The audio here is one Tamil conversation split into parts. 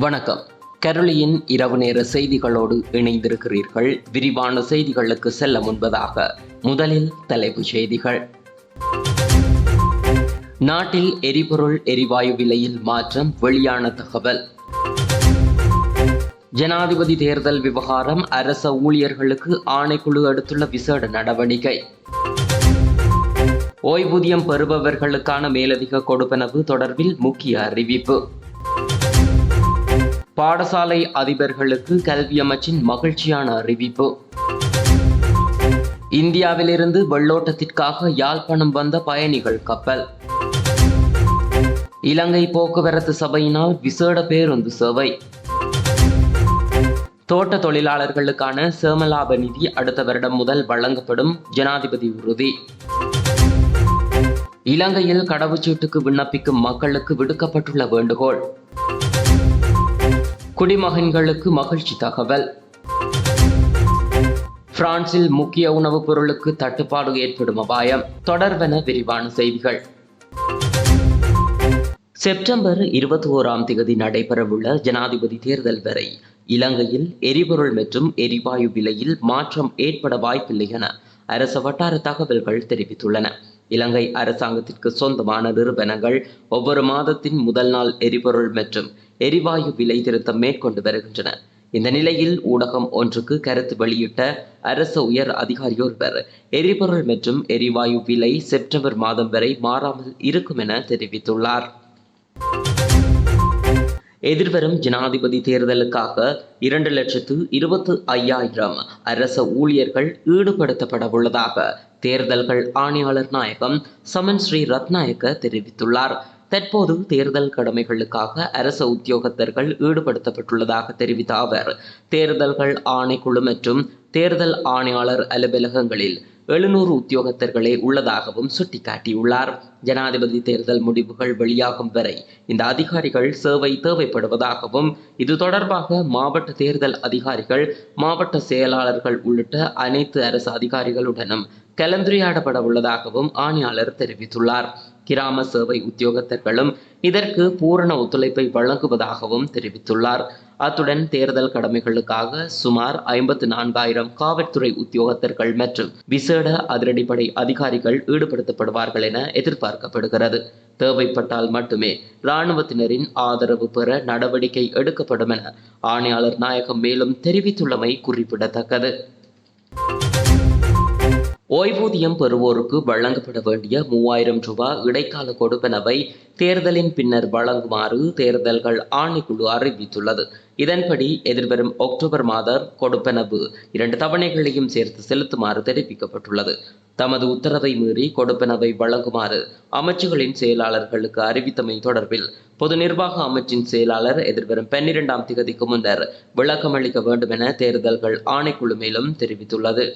வணக்கம். கரளியின் இரவு நேர செய்திகளோடு இணைந்திருக்கிறீர்கள். விரிவான செய்திகளுக்கு செல்ல முன்பதாக முதலில் தலைப்புச் செய்திகள். நாட்டில் எரிபொருள் எரிவாயு விலையில் மாற்றம் வெளியான தகவல். ஜனாதிபதி தேர்தல் விவகாரம் அரச ஊழியர்களுக்கு ஆணைக்குழு எடுத்துள்ள விசேட நடவடிக்கை. ஓய்வூதியம் பெறுபவர்களுக்கான மேலதிக கொடுப்பனவு தொடர்பில் முக்கிய அறிவிப்பு. பாடசாலை அதிபர்களுக்கு கல்வி அமைச்சின் மகிழ்ச்சியான அறிவிப்பு. இந்தியாவிலிருந்து வெள்ளோட்டத்திற்காக யாழ்ப்பாணம் வந்த பயணிகள் கப்பல். இலங்கை போக்குவரத்து சபையினால் விசேட பேருந்து சேவை. தோட்ட தொழிலாளர்களுக்கான சேமலாப நிதி அடுத்த வருடம் முதல் வழங்கப்படும் ஜனாதிபதி உறுதி. இலங்கையில் கடவுச்சீட்டுக்கு விண்ணப்பிக்கும் மக்களுக்கு விடுக்கப்பட்டுள்ள வேண்டுகோள். குடிமகன்களுக்கு மகிழ்ச்சி தகவல். பிரான்சில் முக்கிய உணவுப் பொருளுக்கு தட்டுப்பாடு ஏற்படும் அபாயம். தொடர்பென விரிவான செய்திகள். செப்டம்பர் இருபத்தி ஓராம் தேதி நடைபெறவுள்ள ஜனாதிபதி தேர்தல் வரை இலங்கையில் எரிபொருள் மற்றும் எரிவாயு விலையில் மாற்றம் ஏற்பட வாய்ப்பில்லை என அரச வட்டார தகவல்கள் தெரிவித்துள்ளன. இலங்கை அரசாங்கத்திற்கு சொந்தமான நிறுவனங்கள் ஒவ்வொரு மாதத்தின் முதல் நாள் எரிபொருள் மற்றும் எரிவாயு விலை திருத்தம் மேற்கொண்டு வருகின்றன. இந்த நிலையில் ஊடகம் ஒன்றுக்கு கருத்து வெளியிட்ட அரசு உயர் அதிகாரியொருவர் எரிபொருள் மற்றும் எரிவாயு விலை செப்டம்பர் மாதம் வரை மாறாமல் இருக்கும் என தெரிவித்துள்ளார். எதிர்வரும் ஜனாதிபதி தேர்தலுக்காக இரண்டு லட்சத்து இருபத்து ஐயாயிரம் அரச ஊழியர்கள் ஈடுபடுத்தப்பட உள்ளதாக தேர்தல்கள் ஆணையாளர் நாயகம் சமன் ஸ்ரீ ரத்நாயக்க தெரிவித்துள்ளார். தற்போது தேர்தல் கடமைகளுக்காக அரச உத்தியோகத்தர்கள் ஈடுபடுத்தப்பட்டுள்ளதாக தெரிவித்த அவர் தேர்தல்கள் ஆணைக்குழு மற்றும் தேர்தல் ஆணையாளர் அலுவலகங்களில் எழுநூறு உத்தியோகத்தர்களே உள்ளதாகவும் சுட்டிக்காட்டியுள்ளார். ஜனாதிபதி தேர்தல் முடிவுகள் வெளியாகும் வரை இந்த அதிகாரிகள் சேவை தேவைப்படுவதாகவும் இது தொடர்பாக மாவட்ட தேர்தல் அதிகாரிகள் மாவட்ட செயலாளர்கள் உள்ளிட்ட அனைத்து அரசு அதிகாரிகளுடனும் கலந்துரையாடப்பட உள்ளதாகவும் ஆணையாளர் தெரிவித்துள்ளார். கிராம சேவை உத்தியோகத்தர்களும் இதற்கு பூரண ஒத்துழைப்பை வழங்குவதாகவும் தெரிவித்துள்ளார். அத்துடன் தேர்தல் கடமைகளுக்காக சுமார் ஐம்பத்து நான்காயிரம் காவல்துறை உத்தியோகத்தர்கள் மற்றும் விசேட அதிரடிப்படை அதிகாரிகள் ஈடுபடுத்தப்படுவார்கள் என எதிர்பார்க்கப்படுகிறது. தேவைப்பட்டால் மட்டுமே இராணுவத்தினரின் ஆதரவு பெற நடவடிக்கை எடுக்கப்படும் என ஆணையாளர் நாயகம் மேலும் தெரிவித்துள்ளமை குறிப்பிடத்தக்கது. ஓய்வூதியம் பெறுவோருக்கு வழங்கப்பட வேண்டிய மூவாயிரம் ரூபாய் இடைக்கால கொடுப்பனவை தேர்தலின் பின்னர் வழங்குமாறு தேர்தல்கள் ஆணைக்குழு அறிவித்துள்ளது. இதன்படி எதிர்வரும் அக்டோபர் மாத கொடுப்பனவு இரண்டு தவணைகளையும் சேர்த்து செலுத்துமாறு தெரிவிக்கப்பட்டுள்ளது. தமது உத்தரவை மீறி கொடுப்பனவை வழங்குமாறு அமைச்சுகளின் செயலாளர்களுக்கு அறிவித்தமை தொடர்பில் பொது நிர்வாக அமைச்சின் செயலாளர் எதிர்வரும் பன்னிரெண்டாம் திகதிக்கு முன்னர் விளக்கமளிக்க வேண்டும் என தேர்தல்கள் ஆணைக்குழு மேலும் தெரிவித்துள்ளது.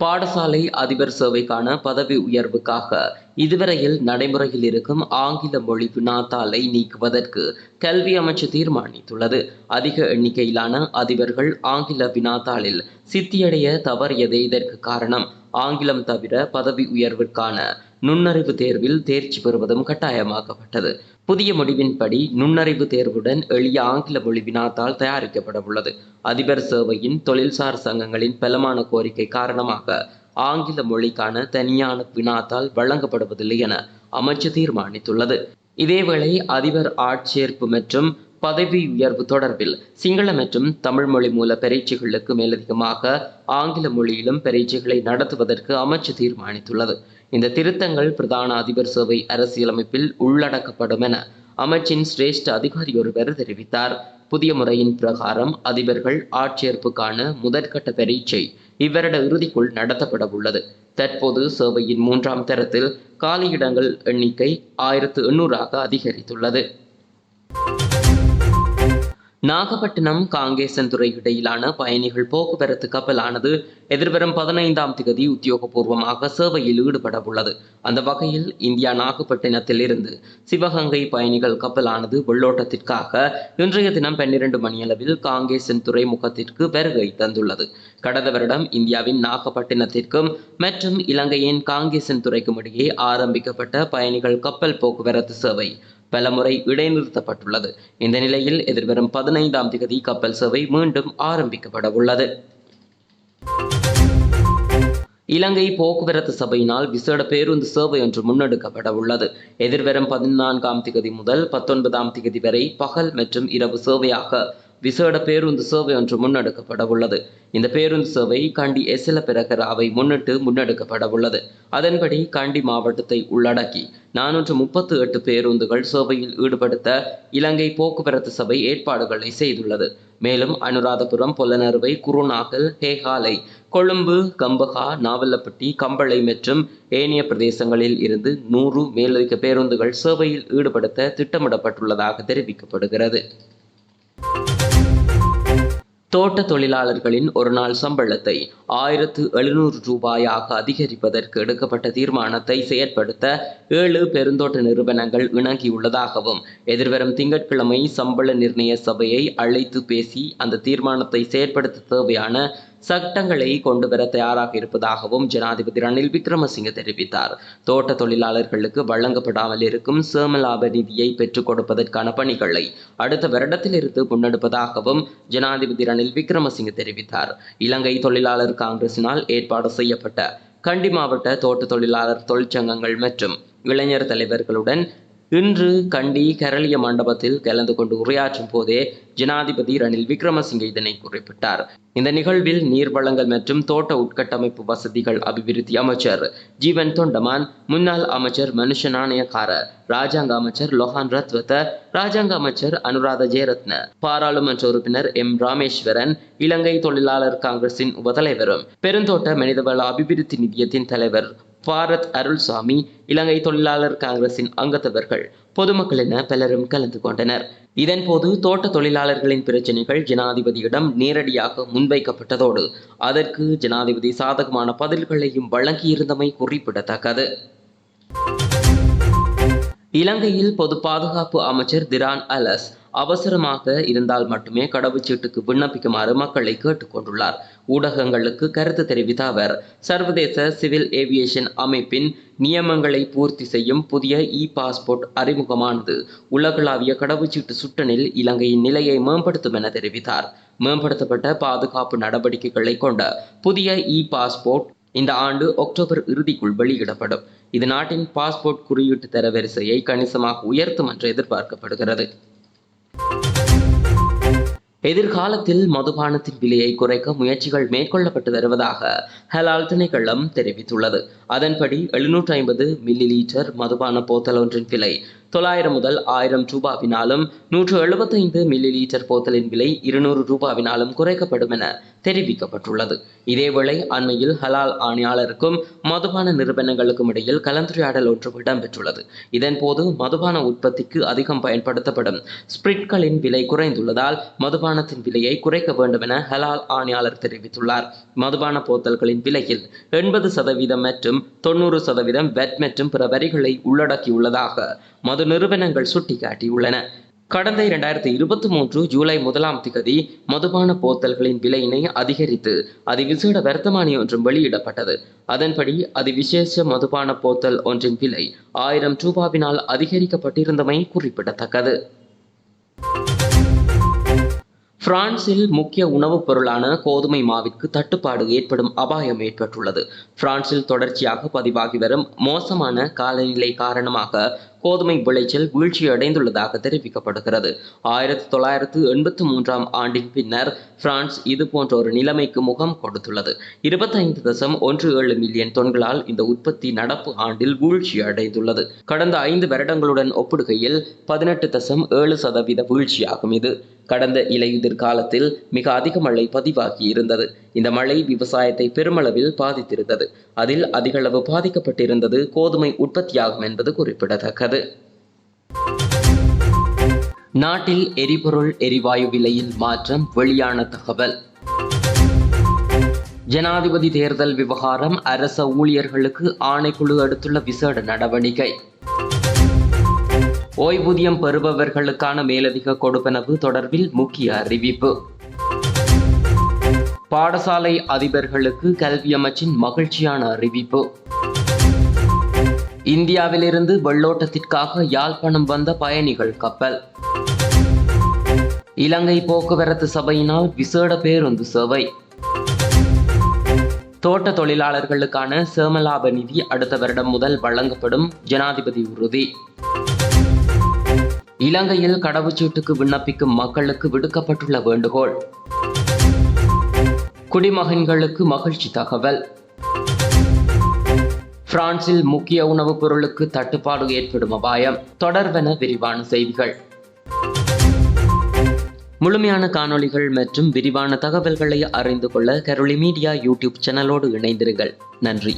பாடசாலை அதிபர் சேவைக்கான பதவி உயர்வுக்காக இதுவரையில் நடைமுறையில் இருக்கும் ஆங்கில மொழி வினாத்தாளை நீக்குவதற்கு கல்வி அமைச்சு தீர்மானித்துள்ளது. அதிக எண்ணிக்கையிலான அதிபர்கள் ஆங்கில வினாத்தாளில் சித்தியடைய தவறியதே இதற்கு காரணம். ஆங்கிலம் தவிர பதவி உயர்விற்கான நுண்ணறிவு தேர்வில் தேர்ச்சி பெறுவதும் கட்டாயமாக்கப்பட்டது. புதிய முடிவின்படி நுண்ணறிவு தேர்வுடன் எளிய ஆங்கில மொழி வினாத்தால் தயாரிக்கப்பட உள்ளது அதிபர் சேவையின் தொழில்சார் சங்கங்களின் பலமான கோரிக்கை காரணமாக ஆங்கில மொழிக்கான தனியான வினாத்தால் வழங்கப்படுவதில்லை என அமைச்சு தீர்மானித்துள்ளது. இதேவேளை அதிபர் ஆட்சேர்ப்பு மற்றும் பதவி உயர்வு தொடர்பில் சிங்கள மற்றும் தமிழ் மொழி மூல பரீட்சைகளுக்கு மேலதிகமாக ஆங்கில மொழியிலும் பரீட்சைகளை நடத்துவதற்கு அமைச்சு தீர்மானித்துள்ளது. இந்த திருத்தங்கள் பிரதான அதிபர் சேவை அரசியலமைப்பில் உள்ளடக்கப்படும் என அமைச்சின் சிரேஷ்ட அதிகாரி ஒருவர் தெரிவித்தார். புதிய முறையின் பிரகாரம் அதிபர்கள் ஆட்சேர்ப்புக்கான முதற்கட்ட பரீட்சை இவ்வருட இறுதிக்குள் நடத்தப்பட உள்ளது தற்போது சேவையின் மூன்றாம் தரத்தில் காலியிடங்கள் எண்ணிக்கை ஆயிரத்து எண்ணூறாக அதிகரித்துள்ளது. நாகப்பட்டினம் காங்கேசன்துறை இடையிலான பயணிகள் போக்குவரத்து கப்பலானது எதிர்வரும் பதினைந்தாம் திகதி உத்தியோகபூர்வமாக சேவையில் ஈடுபட உள்ளது அந்த வகையில் இந்தியா நாகப்பட்டினத்தில் இருந்து சிவகங்கை பயணிகள் கப்பலானது வெள்ளோட்டத்திற்காக இன்றைய தினம் பன்னிரண்டு மணியளவில் காங்கேசன் துறைமுகத்திற்கு வருகை தந்துள்ளது. கடந்த வருடம் இந்தியாவின் நாகப்பட்டினத்திற்கும் மற்றும் இலங்கையின் காங்கேசன் துறைக்கும் இடையே ஆரம்பிக்கப்பட்ட பயணிகள் கப்பல் போக்குவரத்து சேவை பலமுறை இடைநிறுத்தப்பட்டுள்ளது. இந்த நிலையில் எதிர்வரும் பதினைந்தாம் திகதி கப்பல் சேவை மீண்டும் ஆரம்பிக்கப்பட உள்ளது. இலங்கை போக்குவரத்து சபையினால் விசேட பேருந்து சேவை ஒன்று முன்னெடுக்கப்பட உள்ளது. எதிர்வரும் பதினான்காம் திகதி முதல் பத்தொன்பதாம் திகதி வரை பகல் மற்றும் இரவு சேவையாக விசேட பேருந்து சேவை ஒன்று முன்னெடுக்கப்பட உள்ளது இந்த பேருந்து சேவை கண்டி எசில பிரகராவை முன்னிட்டு முன்னெடுக்கப்பட உள்ளது அதன்படி கண்டி மாவட்டத்தை உள்ளடக்கி நானூற்று முப்பத்து எட்டு பேருந்துகள் சேவையில் ஈடுபடுத்த இலங்கை போக்குவரத்து சபை ஏற்பாடுகளை செய்துள்ளது. மேலும் அனுராதபுரம் பொலனறுவை குருநாகல் ஹேகாலை கொழும்பு கம்பகா நாவலப்பட்டி கம்பளை மற்றும் ஏனைய பிரதேசங்களில் இருந்து நூறு மேலதிக பேருந்துகள் சேவையில் ஈடுபடுத்த திட்டமிடப்பட்டுள்ளதாக தெரிவிக்கப்படுகிறது. தோட்ட தொழிலாளர்களின் ஒரு நாள் சம்பளத்தை ஆயிரத்து எழுநூறு ரூபாயாக அதிகரிப்பதற்கு எடுக்கப்பட்ட தீர்மானத்தை செயற்படுத்த ஏழு பெருந்தோட்ட நிறுவனங்கள் இணங்கியுள்ளதாகவும் எதிர்வரும் திங்கட்கிழமை சம்பள நிர்ணய சபையை அழைத்து பேசி அந்த தீர்மானத்தை செயற்படுத்த தேவையான சட்டங்களை கொண்டு வர தயாராக இருப்பதாகவும் ஜனாதிபதி ரணில் விக்ரமசிங்க தெரிவித்தார். தோட்ட தொழிலாளர்களுக்கு வழங்கப்படாமல் இருக்கும் சேமலாப நிதியை பெற்றுக் கொடுப்பதற்கான பணிகளை அடுத்த வருடத்திலிருந்து முன்னெடுப்பதாகவும் ஜனாதிபதி ரணில் விக்ரமசிங்க தெரிவித்தார். இலங்கை தொழிலாளர் காங்கிரசினால் ஏற்பாடு செய்யப்பட்ட கண்டி மாவட்ட தோட்ட தொழிலாளர் தொழிற்சங்கங்கள் மற்றும் இளைஞர் தலைவர்களுடன் இன்று கண்டி கரளிய மண்டபத்தில் கலந்து கொண்டு உரையாற்றும் போதே ஜனாதிபதி ரணில் விக்ரமசிங்கே இதனை குறிப்பிட்டார். இந்த நிகழ்வில் நீர்வளங்கள் மற்றும் தோட்ட உட்கட்டமைப்பு வசதிகள் அபிவிருத்தி அமைச்சர் ஜீவன் தொண்டமான் முன்னாள் அமைச்சர் மனுஷ நாணயக்கார ராஜாங்க அமைச்சர் லொஹான் ரத்வத்த ராஜாங்க அமைச்சர் அனுராத ஜெயரத்ன பாராளுமன்ற உறுப்பினர் எம் ராமேஸ்வரன் இலங்கை தொழிலாளர் காங்கிரசின் உபதலைவரும் பெருந்தோட்ட மனிதவள அபிவிருத்தி நிதியத்தின் தலைவர் பாரத் அருள்சாமி இலங்கை தொழிலாளர் காங்கிரசின் அங்கத்தவர்கள் பொதுமக்கள் என பலரும் கலந்து கொண்டனர். இதன்போது தோட்ட தொழிலாளர்களின் பிரச்சனைகள் ஜனாதிபதியிடம் நேரடியாக முன்வைக்கப்பட்டதோடு அதற்கு ஜனாதிபதி சாதகமான பதில்களையும் வழங்கியிருந்தமை குறிப்பிடத்தக்கது. இலங்கையில் பொது பாதுகாப்பு அமைச்சர் திரான் அலஸ் அவசரமாக இருந்தால் மட்டுமே கடவுச்சீட்டுக்கு விண்ணப்பிக்குமாறு மக்களை கேட்டுக்கொண்டுள்ளார். ஊடகங்களுக்கு கருத்து தெரிவித்த அவர் சர்வதேச சிவில் ஏவியேஷன் அமைப்பின் நியமங்களை பூர்த்தி செய்யும் புதிய இ பாஸ்போர்ட் அறிமுகமானது உலகளாவிய கடவுச்சீட்டு சுட்டனில் இலங்கையின் நிலையை மேம்படுத்தும் என தெரிவித்தார். மேம்படுத்தப்பட்ட பாதுகாப்பு நடவடிக்கைகளை கொண்ட புதிய இ பாஸ்போர்ட் இந்த ஆண்டு அக்டோபர் இறுதிக்குள் வெளியிடப்படும். இது நாட்டின் பாஸ்போர்ட் குறியீட்டு தரவரிசையை கணிசமாக உயர்த்தும் என்று எதிர்பார்க்கப்படுகிறது. எதிர்காலத்தில் மதுபானத்தின் விலையை குறைக்க முயற்சிகள் மேற்கொள்ளப்பட்டு வருவதாக ஹலால் திணைக்களம் தெரிவித்துள்ளது. அதன்படி எழுநூற்றி ஐம்பது மில்லி லீட்டர் மதுபான போத்தல் ஒன்றின் விலை தொள்ளாயிரம் முதல் ஆயிரம் ரூபாவினாலும் நூற்று எழுபத்தைந்து மில்லி லீட்டர் போத்தலின் விலை இருநூறு ரூபாவினாலும் குறைக்கப்படும் என தெரிவிக்கப்பட்டுள்ளது. இதேவேளை அண்மையில் ஹலால் ஆணையாளருக்கும் மதுபான நிறுவனங்களுக்கும் இடையில் கலந்துரையாடல் ஒன்று இடம்பெற்றுள்ளது. இதன்போது மதுபான உற்பத்திக்கு அதிகம் பயன்படுத்தப்படும் ஸ்பிரிட்களின் விலை குறைந்துள்ளதால் மதுபானத்தின் விலையை குறைக்க வேண்டும் என ஹலால் ஆணையாளர் தெரிவித்துள்ளார். மதுபான போத்தல்களின் விலையில் எண்பது சதவீதம் மற்றும் தொண்ணூறு சதவீதம் வெட் மற்றும் பிற வரிகளை உள்ளடக்கியுள்ளதாக மது நிறுவனங்கள் சுட்டிக்காட்டியுள்ளன. கடந்த இரண்டாயிரத்தி இருபத்தி மூன்று ஜூலை முதலாம் திகதி மதுபான போத்தல்களின் விலையினை அதிகரித்து அதிவிசேட வர்த்தமானி ஒன்றும் வெளியிடப்பட்டது. அதன்படி அதிவிசேஷ மதுபான போத்தல் ஒன்றின் விலை ஆயிரம் ரூபாவினால் அதிகரிக்கப்பட்டிருந்தமை குறிப்பிடத்தக்கது. பிரான்சில் முக்கிய உணவுப் பொருளான கோதுமை மாவிற்கு தட்டுப்பாடு ஏற்படும் அபாயம் ஏற்பட்டுள்ளது. பிரான்சில் தொடர்ச்சியாக பதிவாகி வரும் மோசமான காலநிலை காரணமாக கோதுமை விளைச்சல் வீழ்ச்சி அடைந்துள்ளதாக தெரிவிக்கப்படுகிறது. ஆயிரத்தி தொள்ளாயிரத்து எண்பத்தி மூன்றாம் ஆண்டின் பின்னர் பிரான்ஸ் இது போன்ற ஒரு நிலைமைக்கு முகம் கொடுத்துள்ளது. இருபத்தைந்து தசம் ஒன்று ஏழு மில்லியன் தொன்களால் இந்த உற்பத்தி நடப்பு ஆண்டில் வீழ்ச்சி அடைந்துள்ளது. கடந்த ஐந்து வருடங்களுடன் ஒப்பிடுகையில் பதினெட்டு தசம் ஏழு சதவீத வீழ்ச்சியாகும் இது. கடந்த இலையுதிர் காலத்தில் மிக அதிக மழை பதிவாகி இருந்தது. இந்த மழை விவசாயத்தை பெருமளவில் பாதித்திருந்தது. அதில் அதிகளவு பாதிக்கப்பட்டிருந்தது. கோதுமை உற்பத்தியாகும் என்பது குறிப்பிடத்தக்கது. நாட்டில் எரிபொருள் எரிவாயு விலையில் மாற்றம் வெளியான தகவல். ஜனாதிபதி தேர்தல் விவகாரம் அரச ஊழியர்களுக்கு ஆணைக்குழு எடுத்துள்ள விசேட நடவடிக்கை. ஓய்வூதியம் பெறுபவர்களுக்கான மேலதிக கொடுப்பனவு தொடர்பில் முக்கிய அறிவிப்பு. பாடசாலை அதிபர்களுக்கு கல்வி அமைச்சின் மகிழ்ச்சியான அறிவிப்பு. இந்தியாவிலிருந்து வெள்ளோட்டத்திற்காக யாழ்ப்பாணம் வந்த பயணிகள் கப்பல். இலங்கை போக்குவரத்து சபையினால் விசேட பேருந்து சேவை. தோட்ட தொழிலாளர்களுக்கான சேமலாப நிதி அடுத்த வருடம் முதல் வழங்கப்படும் ஜனாதிபதி உறுதி. இலங்கையில் கடவுச்சீட்டுக்கு விண்ணப்பிக்கும் மக்களுக்கு விடுக்கப்பட்டுள்ள வேண்டுகோள். குடிமகன்களுக்கு மகிழ்ச்சி தகவல். பிரான்சில் முக்கிய உணவுப் பொருளுக்கு தட்டுப்பாடு ஏற்படும் அபாயம். தொடர்வென விரிவான செய்திகள். முழுமையான காணொளிகள் மற்றும் விரிவான தகவல்களை அறிந்து கொள்ள கரோலி மீடியா யூடியூப் சேனலோடு இணைந்திருங்கள். நன்றி.